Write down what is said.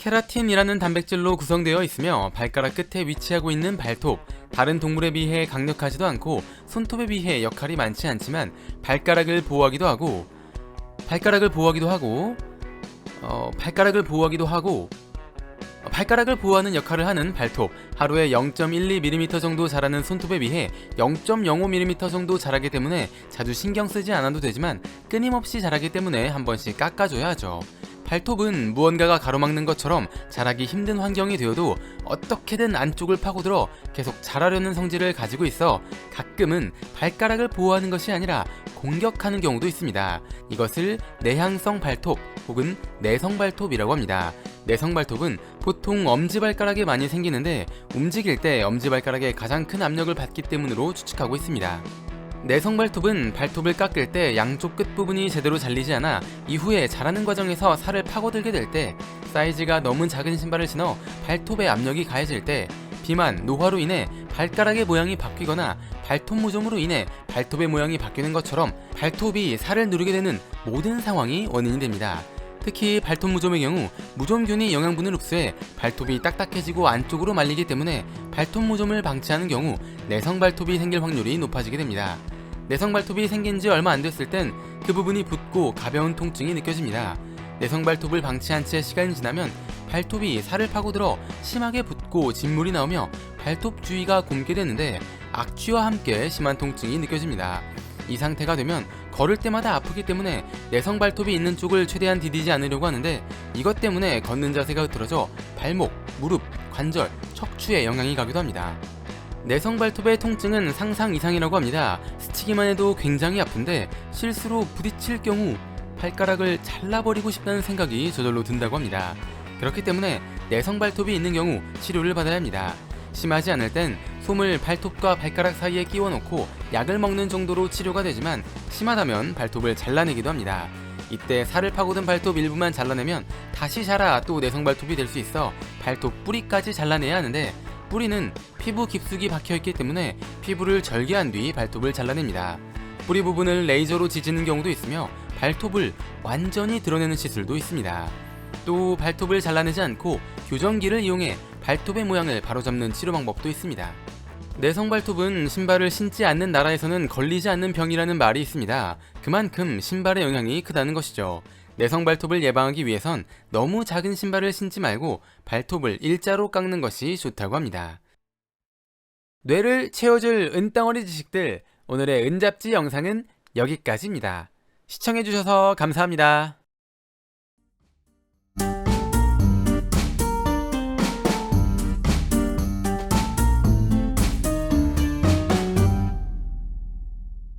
케라틴이라는 단백질로 구성되어 있으며 발가락 끝에 위치하고 있는 발톱, 다른 동물에 비해 강력하지도 않고 손톱에 비해 역할이 많지 않지만 발가락을 보호하기도 하고 발가락을 보호하기도 하고 어, 발가락을 보호하기도 하고 어, 발가락을 보호하는 역할을 하는 발톱 하루에 0.12mm 정도 자라는 손톱에 비해 0.05mm 정도 자라기 때문에 자주 신경 쓰지 않아도 되지만 끊임없이 자라기 때문에 한 번씩 깎아줘야 하죠. 발톱은 무언가가 가로막는 것처럼 자라기 힘든 환경이 되어도 어떻게든 안쪽을 파고들어 계속 자라려는 성질을 가지고 있어 가끔은 발가락을 보호하는 것이 아니라 공격하는 경우도 있습니다. 이것을 내향성 발톱 혹은 내성 발톱이라고 합니다. 내성 발톱은 보통 엄지발가락에 많이 생기는데 움직일 때 엄지발가락에 가장 큰 압력을 받기 때문으로 추측하고 있습니다. 내성 발톱은 발톱을 깎을 때 양쪽 끝부분이 제대로 잘리지 않아 이후에 자라는 과정에서 살을 파고들게 될 때 사이즈가 너무 작은 신발을 신어 발톱에 압력이 가해질 때 비만, 노화로 인해 발가락의 모양이 바뀌거나 발톱 무좀으로 인해 발톱의 모양이 바뀌는 것처럼 발톱이 살을 누르게 되는 모든 상황이 원인이 됩니다. 특히 발톱 무좀의 경우 무좀균이 영양분을 흡수해 발톱이 딱딱해지고 안쪽으로 말리기 때문에 발톱 무좀을 방치하는 경우 내성 발톱이 생길 확률이 높아지게 됩니다. 내성 발톱이 생긴 지 얼마 안 됐을 땐 그 부분이 붓고 가벼운 통증이 느껴집니다. 내성 발톱을 방치한 채 시간이 지나면 발톱이 살을 파고들어 심하게 붓고 진물이 나오며 발톱 주위가 굼게 되는데 악취와 함께 심한 통증이 느껴집니다. 이 상태가 되면 걸을 때마다 아프기 때문에 내성 발톱이 있는 쪽을 최대한 디디지 않으려고 하는데 이것 때문에 걷는 자세가 흐트러져 발목, 무릎, 관절, 척추에 영향이 가기도 합니다. 내성 발톱의 통증은 상상 이상이라고 합니다. 스치기만 해도 굉장히 아픈데 실수로 부딪힐 경우 발가락을 잘라버리고 싶다는 생각이 저절로 든다고 합니다. 그렇기 때문에 내성 발톱이 있는 경우 치료를 받아야 합니다. 심하지 않을 땐 솜을 발톱과 발가락 사이에 끼워 놓고 약을 먹는 정도로 치료가 되지만 심하다면 발톱을 잘라내기도 합니다. 이때 살을 파고든 발톱 일부만 잘라내면 다시 자라 또 내성 발톱이 될 수 있어 발톱 뿌리까지 잘라내야 하는데 뿌리는 피부 깊숙이 박혀 있기 때문에 피부를 절개한 뒤 발톱을 잘라냅니다. 뿌리 부분을 레이저로 지지는 경우도 있으며 발톱을 완전히 드러내는 시술도 있습니다. 또 발톱을 잘라내지 않고 교정기를 이용해 발톱의 모양을 바로잡는 치료 방법도 있습니다. 내성 발톱은 신발을 신지 않는 나라에서는 걸리지 않는 병이라는 말이 있습니다. 그만큼 신발의 영향이 크다는 것이죠. 내성 발톱을 예방하기 위해선 너무 작은 신발을 신지 말고 발톱을 일자로 깎는 것이 좋다고 합니다. 뇌를 채워줄 은덩어리 지식들 오늘의 은잡지 영상은 여기까지입니다. 시청해주셔서 감사합니다.